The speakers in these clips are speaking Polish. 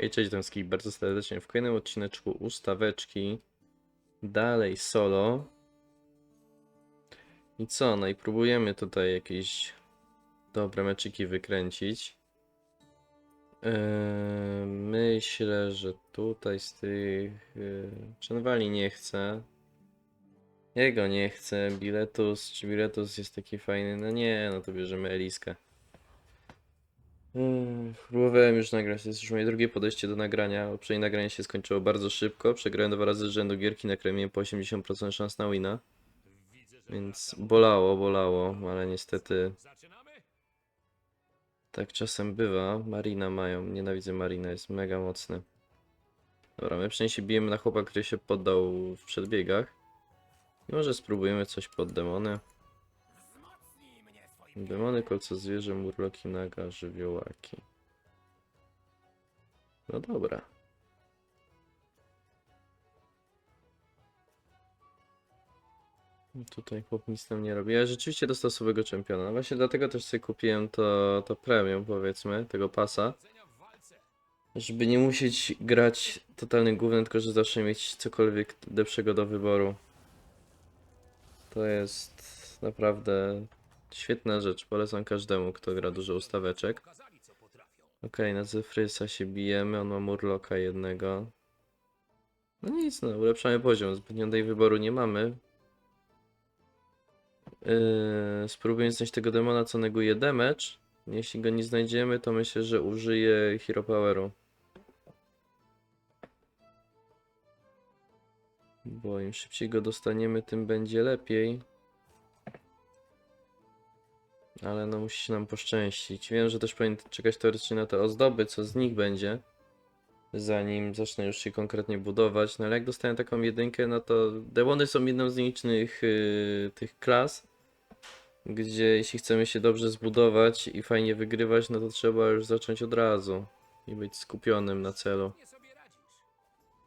Hej, cześć Domski, bardzo serdecznie w kolejnym odcineczku ustaweczki. Dalej solo. I co, no i próbujemy tutaj jakieś dobre meczyki wykręcić. Eee, myślę, że tutaj z tych... Yy, Czenwali nie chcę. Jego nie chcę. Biletus, czy Biletus jest taki fajny? No nie, no to bierzemy Eliskę. Ech, Próbowałem już nagrać, to jest już moje drugie podejście do nagrania. Poprzednie nagranie się skończyło bardzo szybko. Przegrałem dwa razy z rzędu gierki, nakręciłem po 80% szans na wina. Więc bolało, bolało, ale niestety tak czasem bywa. Marina mają, nienawidzę Marina, jest mega mocny. Dobra, my przynajmniej bijemy na chłopa, który się poddał w przedbiegach. I może spróbujemy coś pod demony. Demony, kolce zwierzę, murloki, naga, żywiołaki. No dobra. Tutaj chłop nic tam nie robi. Ja rzeczywiście dostał słabego czempiona. No Właśnie dlatego też sobie kupiłem to, to premium, powiedzmy, tego pasa. Żeby nie musieć grać totalnym głównym, tylko że zawsze mieć cokolwiek lepszego do wyboru. To jest naprawdę świetna rzecz. Polecam każdemu, kto gra dużo ustaweczek. Okej, na Zefrysa się bijemy, on ma Murloka jednego. No nic, no, ulepszamy poziom, zbytnio tej wyboru nie mamy. Yy, spróbuję znaleźć tego demona, co neguje damage. Jeśli go nie znajdziemy, to myślę, że użyję Hero Poweru. Bo im szybciej go dostaniemy, tym będzie lepiej. Ale no musi się nam poszczęścić. Wiem, że też powinien czekać teoretycznie na te ozdoby, co z nich będzie. Zanim zacznę już się konkretnie budować. No ale jak dostaję taką jedynkę, no to demony są jedną z nielicznych yy, tych klas. Gdzie jeśli chcemy się dobrze zbudować i fajnie wygrywać, no to trzeba już zacząć od razu. I być skupionym na celu.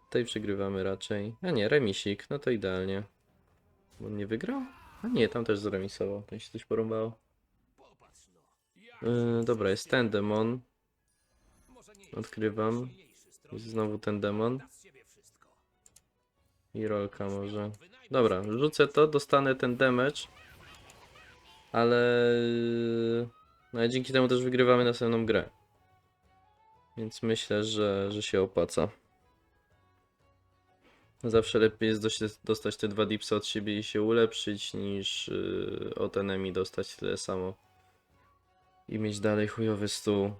Tutaj przegrywamy raczej. A nie, remisik, no to idealnie. On nie wygrał? A nie, tam też zremisował. Tam się coś porąbało. Yy, dobra, jest ten demon. Odkrywam. Jest znowu ten demon. I rolka może. Dobra, rzucę to, dostanę ten damage. Ale... No ale dzięki temu też wygrywamy następną grę. Więc myślę, że, że się opłaca. Zawsze lepiej jest dostać te dwa dipsy od siebie i się ulepszyć, niż yy, od enemy dostać tyle samo. I mieć dalej chujowy stół.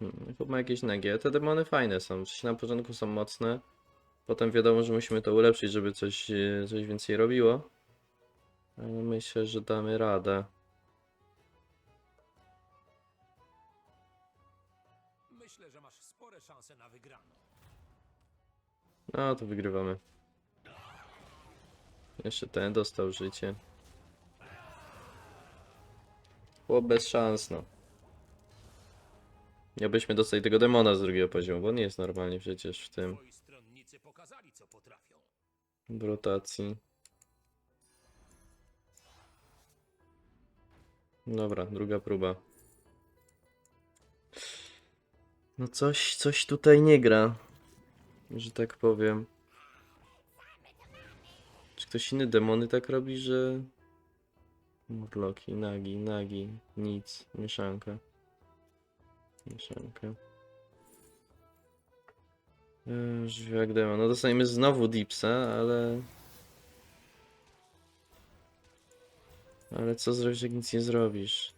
Hmm, chyba jakieś nagie. Te demony fajne są. Sensie na początku są mocne. Potem wiadomo, że musimy to ulepszyć, żeby coś, e, coś więcej robiło. Ale myślę, że damy radę. No to wygrywamy. Jeszcze ten dostał życie. Było bez szans, no. Miałbyśmy dostać tego demona z drugiego poziomu, bo on nie jest normalnie przecież w tym. W rotacji. Dobra, druga próba. No coś, coś tutaj nie gra, że tak powiem. Czy ktoś inny demony tak robi, że... Murloki, nagi, nagi, nic, mieszanka. Mieszanka. Eee, Żywiołek demon. No dostaniemy znowu dipsa, ale... Ale co zrobisz, jak nic nie zrobisz?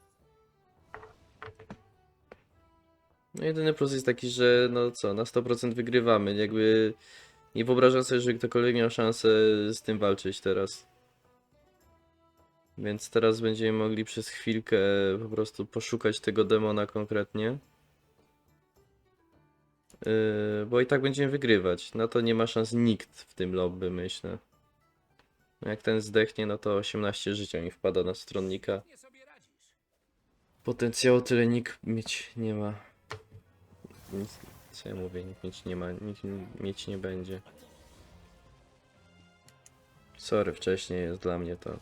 No jedyny plus jest taki, że no co, na 100% wygrywamy. Jakby nie wyobrażam sobie, że ktokolwiek miał szansę z tym walczyć teraz. Więc teraz będziemy mogli przez chwilkę po prostu poszukać tego demona konkretnie. Yy, bo i tak będziemy wygrywać. Na to nie ma szans nikt w tym lobby, myślę. No Jak ten zdechnie, no to 18 życia mi wpada na stronnika. Potencjału tyle nikt mieć nie ma. Więc Co ja mówię, nikt mieć nie ma, nikt mieć nie będzie. Sorry, wcześniej jest dla mnie to.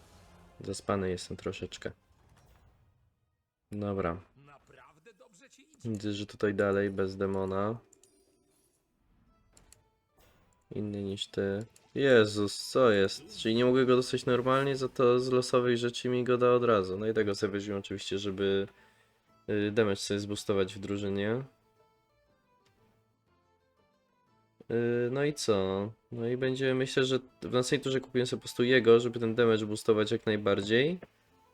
Zaspany jestem troszeczkę. Dobra. Widzę, że tutaj dalej bez demona. Inny niż ty. Jezus, co jest? Czyli nie mogę go dostać normalnie, za to z losowej rzeczy mi go da od razu. No i tego sobie weźmiemy oczywiście, żeby y, damage sobie zboostować w drużynie. No i co? No i będzie, myślę, że w następnej turze kupiłem sobie po prostu jego, żeby ten damage boostować jak najbardziej.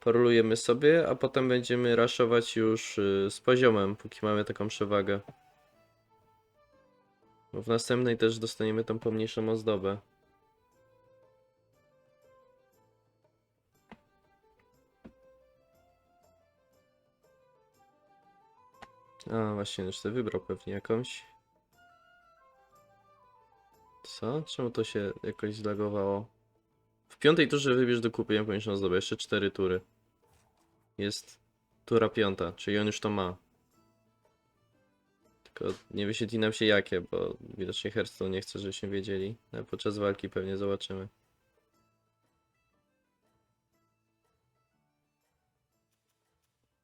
Porolujemy sobie, a potem będziemy raszować już y, z poziomem, póki mamy taką przewagę. Bo w następnej też dostaniemy tą pomniejszą ozdobę. A, właśnie, już sobie wybrał pewnie jakąś. Co? Czemu to się jakoś zlagowało? W piątej turze wybierz do kupy pomniejszą ozdobę, jeszcze cztery tury. Jest tura piąta, czyli on już to ma. Tylko nie wyświetli nam się jakie, bo widocznie Hearthstone nie chce, żebyśmy wiedzieli. Ale podczas walki pewnie zobaczymy.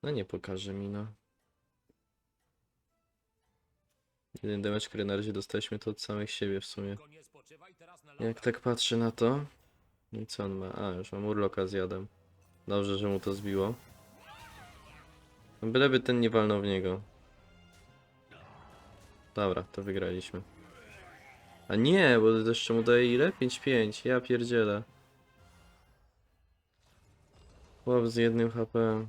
No nie pokaże mi, no. Jeden damage, który na razie dostaliśmy, to od samych siebie w sumie. Jak tak patrzę na to. No I co on ma? A, już mam urloka zjadam. Dobrze, że mu to zbiło. No Byleby ten nie walnął w niego. Dobra, to wygraliśmy. A nie, bo to jeszcze mu daje ile? 5-5. Ja pierdzielę. Chłop z jednym HP.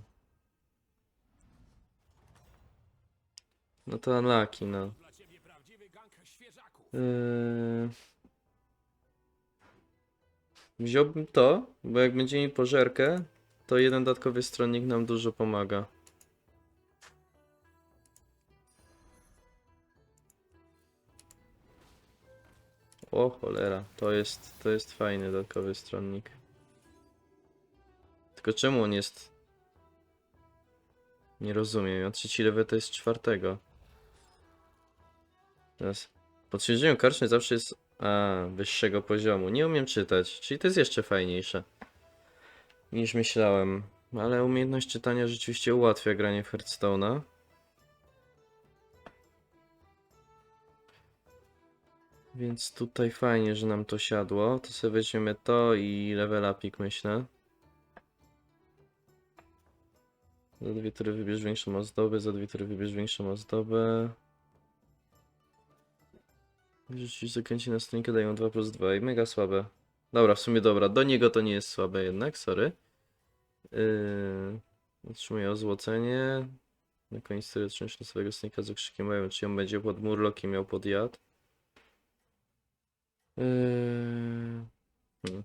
No to unlucky, no. Dla ciebie prawdziwy gang świeżaków. Yy... Wziąłbym to, bo jak będzie mi pożerkę, to jeden dodatkowy stronnik nam dużo pomaga. O cholera, to jest, to jest fajny dodatkowy stronnik. Tylko czemu on jest... Nie rozumiem, ja trzeci level to jest czwartego. Teraz po twierdzeniu karczmy zawsze jest a, wyższego poziomu. Nie umiem czytać, czyli to jest jeszcze fajniejsze niż myślałem. Ale umiejętność czytania rzeczywiście ułatwia granie w Hearthstone'a. Więc tutaj fajnie, że nam to siadło. To sobie weźmiemy to i level upik myślę. Za dwie tury wybierz większą ozdobę, za dwie tury wybierz większą ozdobę. Rzeczywiście zakręci na stronkę dają 2 plus 2 i mega słabe. Dobra, w sumie dobra. Do niego to nie jest słabe jednak, sorry. Yy, otrzymuję ozłocenie. Na koniec tury otrzymasz losowego snika z okrzykiem mają, czy on będzie pod murlokiem miał podjad. Yy, hmm.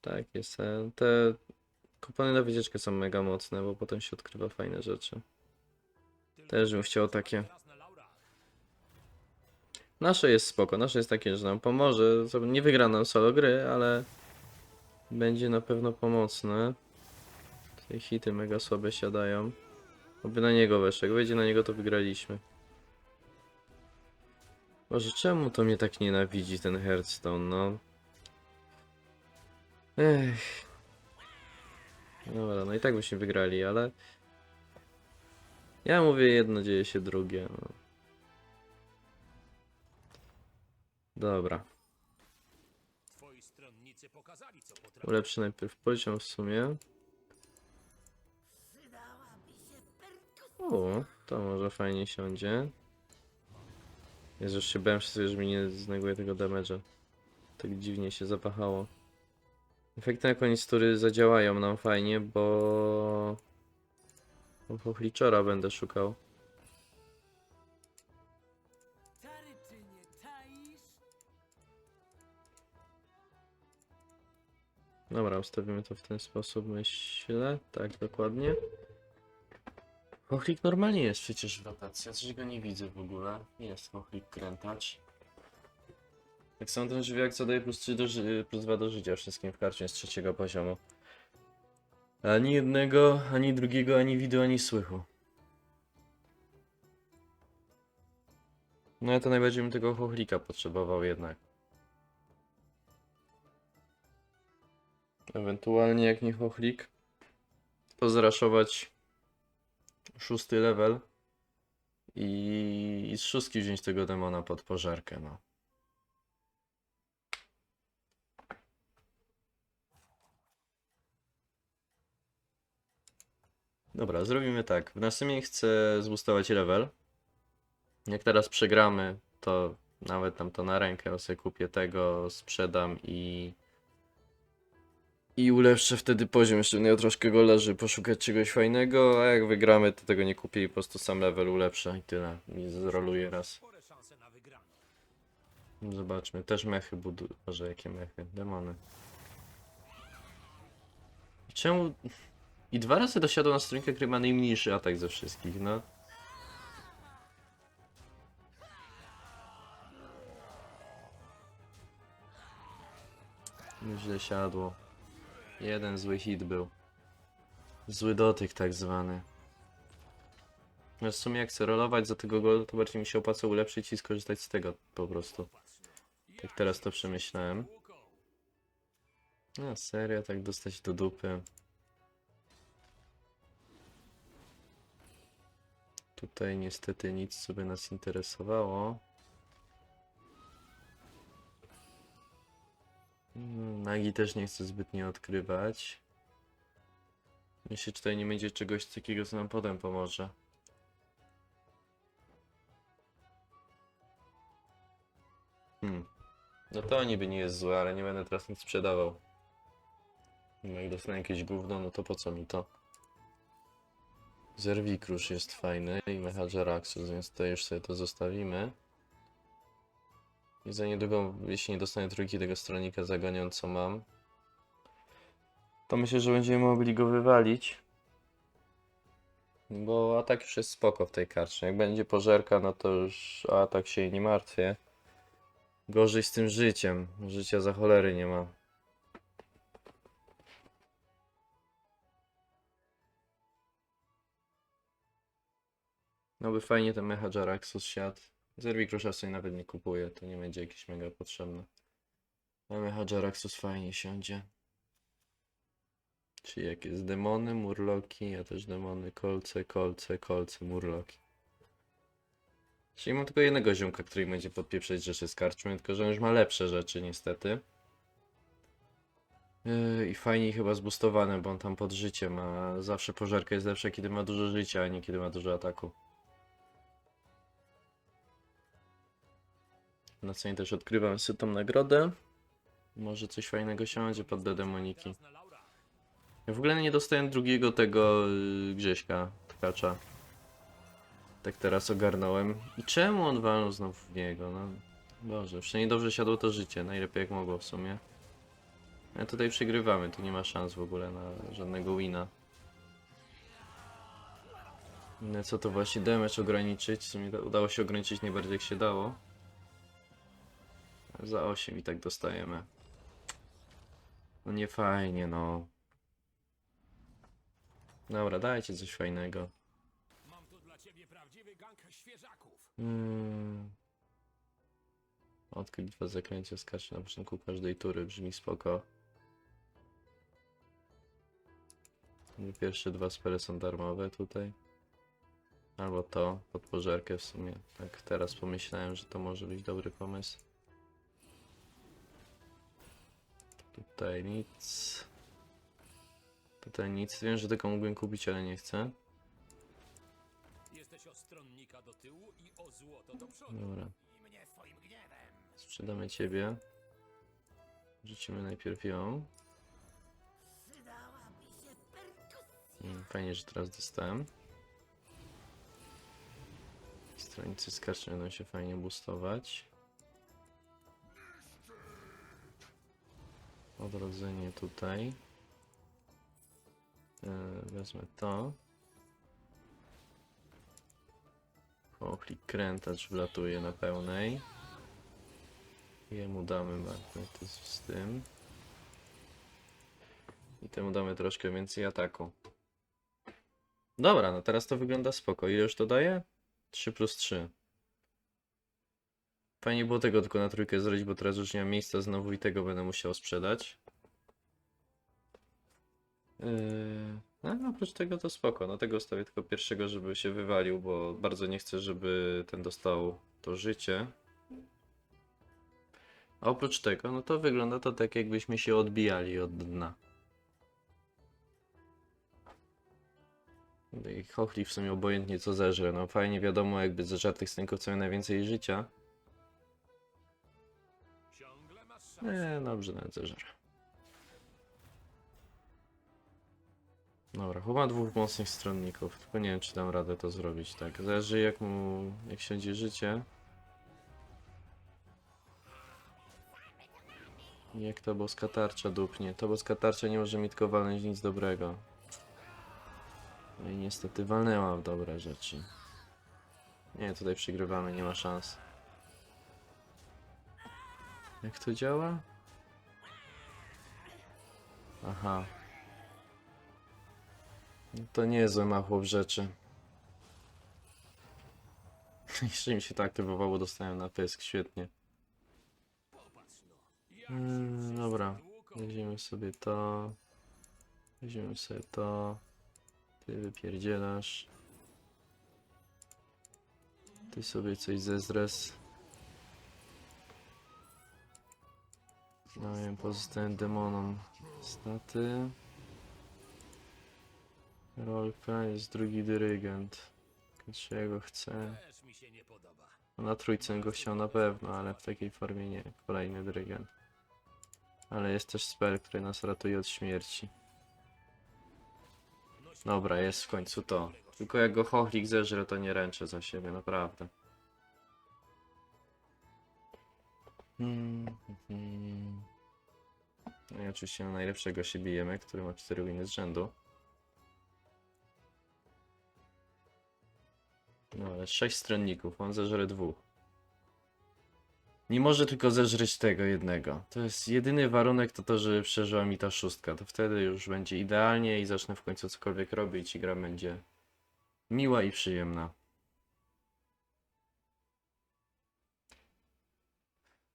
Tak, jest. e, Te kupony na wycieczkę są mega mocne, bo potem się odkrywa fajne rzeczy. Też bym chciał takie. Nasze jest spoko, nasze jest takie, że nam pomoże. Nie wygra nam solo gry, ale będzie na pewno pomocne. Te hity mega słabe siadają. Oby na niego weszło. Jak wejdzie na niego, to wygraliśmy. Boże, czemu to mnie tak nienawidzi ten Hearthstone, no? Ech. Dobra, no i tak byśmy wygrali, ale... Ja mówię jedno, dzieje się drugie. No. Dobra. Twoi stronnicy pokazali, co potrafią. Ulepszę najpierw poziom w sumie. O, to może fajnie siądzie. Jezu, już się bałem że mi nie zneguje tego damage'a. Tak dziwnie się zapachało. Efekty na koniec tury zadziałają nam fajnie, bo... Bo będę szukał. Dobra, ustawimy to w ten sposób, myślę. Tak, dokładnie. Chochlik normalnie jest przecież w rotacji, ja coś go nie widzę w ogóle. Jest chochlik krętacz. Tak samo ten żywiak co daje plus 3 do plus 2 do życia wszystkim w karcie z trzeciego poziomu. Ani jednego, ani drugiego, ani widu, ani słychu. No ja to najbardziej bym tego chochlika potrzebował jednak. Ewentualnie jak nie chochlik, to zraszować szósty level i, i z szóstki wziąć tego demona pod pożarkę, no. Dobra, zrobimy tak. W następnie chcę zbustować level. Jak teraz przegramy, to nawet tam to na rękę sobie kupię tego, sprzedam i i ulepszę wtedy poziom. Jeszcze mnie troszkę go leży, poszukać czegoś fajnego, a jak wygramy, to tego nie kupię i po prostu sam level ulepszę i tyle. I zroluję raz. Zobaczmy. Też mechy budu... Może jakie mechy? Demony. Czemu... I dwa razy dosiadł na stronkę, który ma najmniejszy atak ze wszystkich, no. Źle siadło. Jeden zły hit był. Zły dotyk tak zwany. No w sumie jak chcę rolować za tego golda, to bardziej mi się opłaca ulepszyć i skorzystać z tego po prostu. Tak teraz to przemyślałem. No serio, tak dostać do dupy. Tutaj niestety nic co by nas interesowało. Nagi też nie chcę zbytnio odkrywać. Jeśli tutaj nie będzie czegoś takiego, co nam potem pomoże. Hmm. No to niby nie jest złe, ale nie będę teraz nic sprzedawał. No jak dostanę jakieś gówno, no to po co mi to? Zerwikrusz jest fajny i Mechajaraxus, więc tutaj już sobie to zostawimy. I za niedługo, jeśli nie dostanę trójki tego stronika zagoniąc, co mam, to myślę, że będziemy mogli go wywalić. Bo atak już jest spoko w tej karcie. Jak będzie pożerka, no to już atak się jej nie martwię. Gorzej z tym życiem. Życia za cholery nie ma. No by fajnie ten Mecha Jaraxus siadł. Zerwik Rusza sobie nawet nie kupuję, to nie będzie jakieś mega potrzebne. A Mecha Jaraxus fajnie siądzie. Czyli jak jest demony, murloki, a też demony, kolce, kolce, kolce, murloki. Czyli mam tylko jednego ziomka, który będzie podpieprzać rzeczy z karczmy, tylko że on już ma lepsze rzeczy niestety. Yy, I fajnie chyba zbustowane, bo on tam pod życiem ma. Zawsze pożerka jest lepsza, kiedy ma dużo życia, a nie kiedy ma dużo ataku. Na co też odkrywam sobie tą nagrodę. Może coś fajnego siądzie pod do demoniki. Ja w ogóle nie dostałem drugiego tego yy, Grześka, tkacza. Tak teraz ogarnąłem. I czemu on walnął znowu w niego? No, Boże, przynajmniej dobrze siadło to życie, najlepiej jak mogło w sumie. Ale tutaj przegrywamy, tu nie ma szans w ogóle na żadnego wina. No co to właśnie damage ograniczyć? W sumie da- udało się ograniczyć najbardziej jak się dało. Za 8 i tak dostajemy. No nie fajnie, no. Dobra, dajcie coś fajnego. Mam tu dla ciebie prawdziwy gang świeżaków. Hmm. Odkryć dwa zaklęcia skacze na początku każdej tury, brzmi spoko. Pierwsze dwa spele są darmowe tutaj. Albo to, pod pożerkę w sumie. Tak teraz pomyślałem, że to może być dobry pomysł. Tutaj nic. Tutaj nic. Wiem, że tylko mógłbym kupić, ale nie chcę. Jesteś o stronnika do tyłu i o złoto do przodu. Dobra. Sprzedamy ciebie. Rzucimy najpierw ją. Mm, Fajnie, że teraz dostałem. Stronicy skarczne będą się fajnie boostować. Odrodzenie tutaj. E, wezmę to. Ochlik krętacz wlatuje na pełnej. Jemu damy magnetyzm z tym. I temu damy troszkę więcej ataku. Dobra, no teraz to wygląda spoko. Ile już to daje? 3 plus 3. Fajnie było tego tylko na trójkę zrobić, bo teraz już nie mam miejsca znowu i tego będę musiał sprzedać. Yy, no, oprócz tego to spoko. No tego stawię tylko pierwszego, żeby się wywalił, bo bardzo nie chcę, żeby ten dostał to życie. A oprócz tego, no to wygląda to tak, jakbyśmy się odbijali od dna. I chochli w sumie obojętnie co zeżre. No fajnie wiadomo, jakby zeżartych stęków co najwięcej życia. Nie, dobrze, nawet zeżre. Dobra, chyba dwóch mocnych stronników, tylko nie wiem, czy dam radę to zrobić tak. Zależy jak mu, jak siądzie życie. Jak ta boska tarcza dupnie. Ta boska tarcza nie może mi tylko walnąć nic dobrego. No i niestety walnęła w dobre rzeczy. Nie, tutaj przegrywamy, nie ma szans. Jak to działa? Aha. To niezłe machło w rzeczy. Jeszcze mi się to aktywowało, dostałem na pysk, świetnie. Mm, dobra, weźmiemy sobie to. Weźmiemy sobie to. Ty wypierdzielasz. Ty sobie coś zezres. No wiem, pozostałem demonom. Staty. Rolka, jest drugi dyrygent. Czy ja go chcę? No Na trójce bym go chciał na pewno, ale w takiej formie nie. Kolejny dyrygent. Ale jest też spell, który nas ratuje od śmierci. Dobra, jest w końcu to. Tylko jak go chochlik zeżre, to nie ręczę za siebie, naprawdę. No i oczywiście na najlepszego się bijemy, który ma 4 winy z rzędu. No ale 6 stronników, on zeżre dwóch. Nie może tylko zeżreć tego jednego. To jest jedyny warunek, to to, żeby przeżyła mi ta szóstka. To wtedy już będzie idealnie i zacznę w końcu cokolwiek robić i gra będzie miła i przyjemna.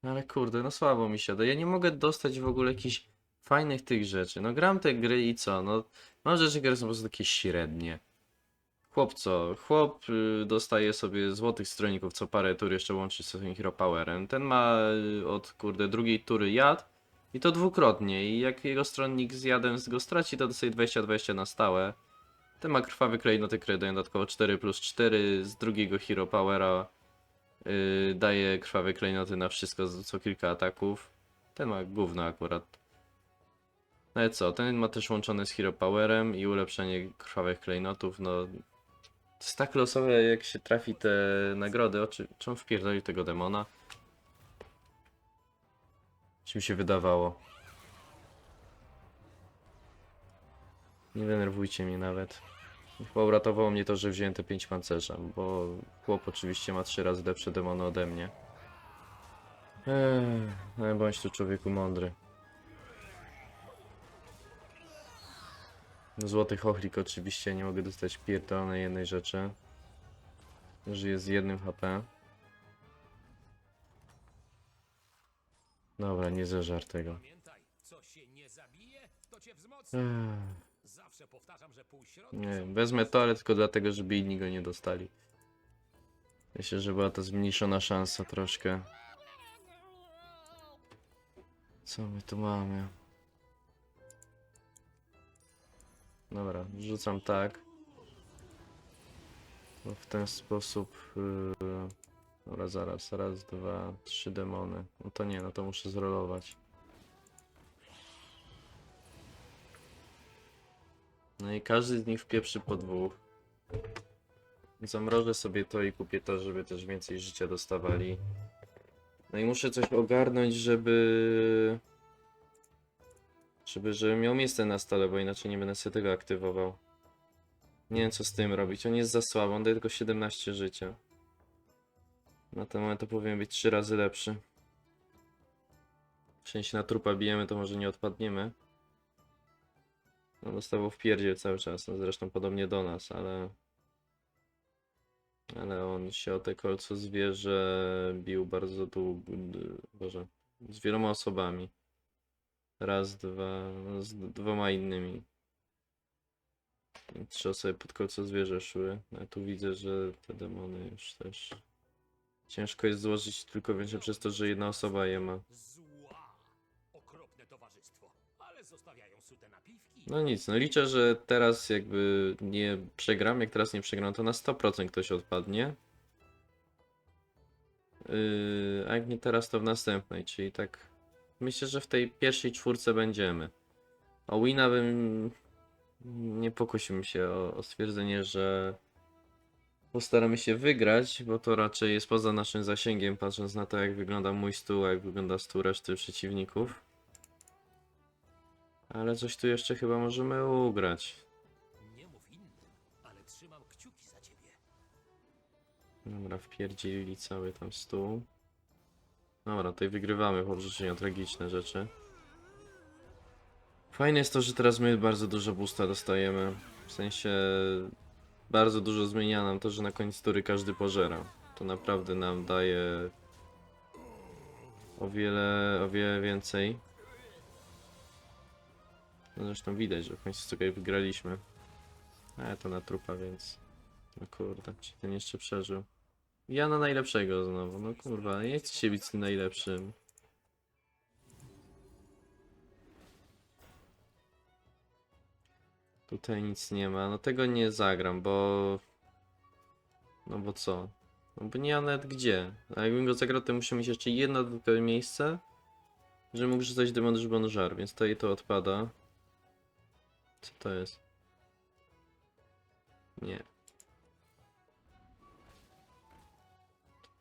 Ale kurde, no słabo mi się da. Ja nie mogę dostać w ogóle jakichś fajnych tych rzeczy. No gram te gry i co? No mam rzeczy, które są po prostu takie średnie. Chłop co? Chłop y, dostaje sobie złotych stronników co parę tur jeszcze łączy z swoim Hero Powerem. Ten ma y, od kurde drugiej tury jad i to dwukrotnie. I jak jego stronnik z jadem go straci, to dostaje 20-20 na stałe. Ten ma krwawy klejnoty, które dają dodatkowo 4 plus 4 z drugiego Hero Powera. Y, daje krwawe klejnoty na wszystko co kilka ataków. Ten ma gówno akurat. No ale co, ten ma też łączone z Hero Powerem i ulepszenie krwawych klejnotów, no to jest tak losowe, jak się trafi te nagrody. Oczy... Czemu wpierdolił tego demona? Czy mi się wydawało? Nie denerwujcie mnie nawet. Chyba uratowało mnie to, że wziąłem te 5 pancerza, bo chłop oczywiście ma 3 razy lepsze demony ode mnie. Eee, ale bądź tu człowieku mądry. Złoty chochlik oczywiście, nie mogę dostać pierdolonej jednej rzeczy. Żyję z jednym HP. Dobra, nie zeżar tego. Pamiętaj, Zawsze powtarzam, że półśrodki Nie, są wezmę to, ale tylko dlatego, żeby inni go nie dostali. Myślę, że była to zmniejszona szansa troszkę. Co my tu mamy? Dobra, rzucam tak. Bo w ten sposób... Yy... Dobra, zaraz, raz, dwa, trzy demony. No to nie, no to muszę zrolować. No i każdy z nich wpieprzy po dwóch. Zamrożę sobie to i kupię to, żeby też więcej życia dostawali. No i muszę coś ogarnąć, żeby... Żeby, żeby miał miejsce na stole, bo inaczej nie będę sobie tego aktywował. Nie wiem co z tym robić, on jest za słaby, on daje tylko 17 życia. Na ten moment to powinien być 3 razy lepszy. W sensie na trupa bijemy, to może nie odpadniemy. No dostawał w pierdzie cały czas, no zresztą podobnie do nas, ale... Ale on się o te kolco zwierzę bił bardzo długo. Boże, z wieloma osobami. Raz, dwa, no z dwoma innymi. Trzy osoby pod kolco zwierzę szły. A tu widzę, że te demony już też. Ciężko jest złożyć tylko więcej przez to, że jedna osoba je ma. No nic, no liczę, że teraz jakby nie przegram. Jak teraz nie przegram, to na 100% ktoś odpadnie. Yy, a jak nie teraz, to w następnej, czyli tak. Myślę, że w tej pierwszej czwórce będziemy. O Wina bym. Nie pokusił się o, o stwierdzenie, że postaramy się wygrać, bo to raczej jest poza naszym zasięgiem, patrząc na to, jak wygląda mój stół, a jak wygląda stół reszty przeciwników. Ale coś tu jeszcze chyba możemy ugrać. Nie mów innym, ale trzymam kciuki za ciebie. Dobra, wpierdzielili cały tam stół. Dobra, tutaj wygrywamy po wrzuceniu tragiczne rzeczy. Fajne jest to, że teraz my bardzo dużo boosta dostajemy. W sensie bardzo dużo zmienia nam to, że na koniec tury każdy pożera. To naprawdę nam daje o wiele, o wiele więcej. No zresztą widać, że w końcu tutaj wygraliśmy. Ale to na trupa, więc... No kurde, czy ten jeszcze przeżył? Ja na najlepszego znowu, no kurwa, nie chcę się bić z tym najlepszym. Tutaj nic nie ma, no tego nie zagram, bo... No bo co? No bo nie ma nawet gdzie. A jakbym go zagrał, to muszę mieć jeszcze jedno dodatkowe miejsce, że mógł rzucać demon żar, więc tutaj to odpada. Co to jest? Nie.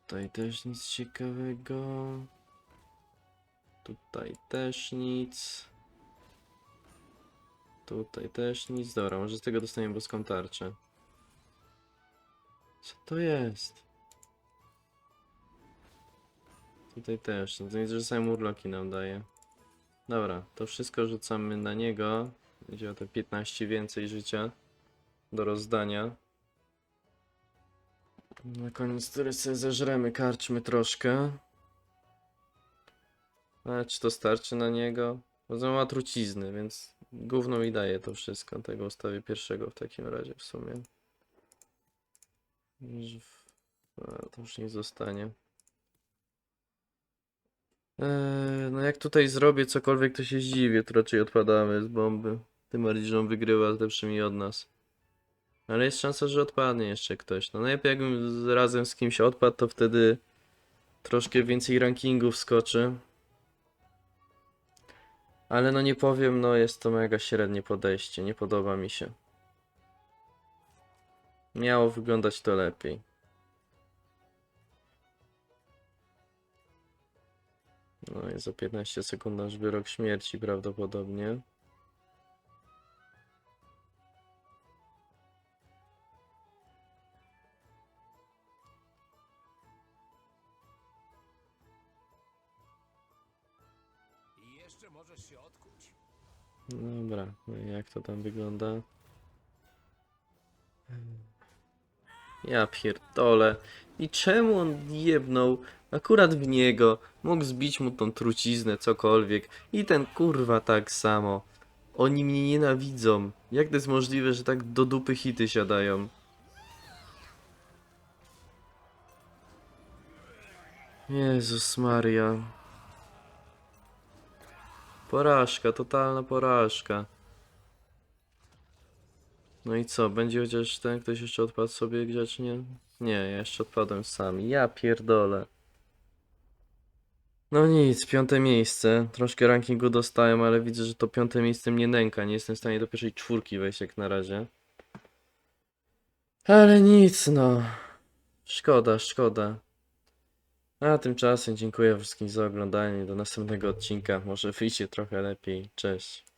Tutaj też nic ciekawego. Tutaj też nic. Tutaj też nic. Dobra, może z tego dostaniemy boską tarczę. Co to jest? Tutaj też. To widzę, że same urloki nam daje. Dobra, to wszystko rzucamy na niego. Będzie o te 15 więcej życia do rozdania. Na koniec który sobie zeżremy, karczmy troszkę. Ale czy to starczy na niego? Bo ma trucizny, więc gówno mi daje to wszystko. Tego ustawię pierwszego w takim razie w sumie. A, to już nie zostanie. Eee, no jak tutaj zrobię cokolwiek, to się zdziwię, to raczej odpadamy z bomby. Tym bardziej, że on wygrywa z lepszymi od nas. Ale jest szansa, że odpadnie jeszcze ktoś. No najlepiej jakbym razem z kimś odpadł, to wtedy troszkę więcej rankingów skoczy. Ale no nie powiem, no jest to mega średnie podejście, nie podoba mi się. Miało wyglądać to lepiej. No i za 15 sekund nasz wyrok śmierci prawdopodobnie. Dobra, jak to tam wygląda? Ja pierdolę. I czemu on jebnął akurat w niego? Mógł zbić mu tą truciznę, cokolwiek. I ten kurwa tak samo. Oni mnie nienawidzą. Jak to jest możliwe, że tak do dupy hity siadają? Jezus Maria. Porażka, totalna porażka. No i co, będzie chociaż ten ktoś jeszcze odpadł sobie grzecznie? Nie, ja jeszcze odpadłem sam. Ja pierdolę. No nic, piąte miejsce. Troszkę rankingu dostałem, ale widzę, że to piąte miejsce mnie nęka. Nie jestem w stanie do pierwszej czwórki wejść jak na razie. Ale nic, no. Szkoda, szkoda. A tymczasem dziękuję wszystkim za oglądanie. Do następnego odcinka. Może wyjdzie trochę lepiej. Cześć.